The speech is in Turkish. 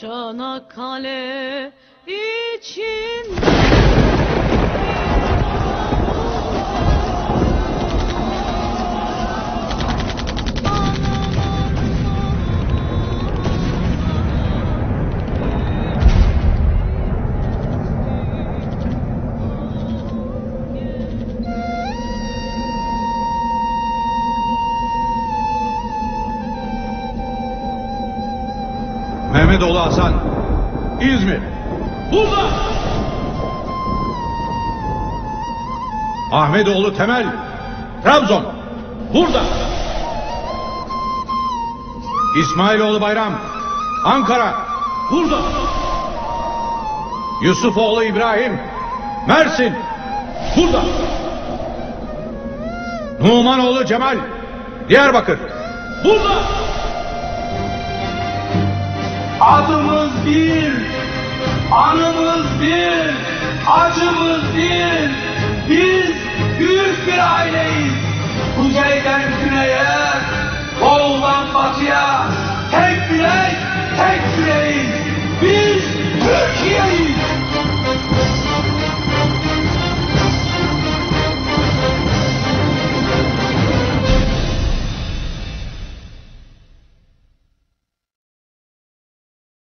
Çanakkale için Mehmetoğlu Hasan, İzmir. Burada! Ahmetoğlu Temel, Trabzon. Burada! İsmailoğlu Bayram, Ankara. Burada! Yusufoğlu İbrahim, Mersin. Burada! Numanoğlu Cemal, Diyarbakır. Burada! Adımız bir, anımız bir, acımız bir. Biz büyük bir aileyiz. Kuzeyden güneye,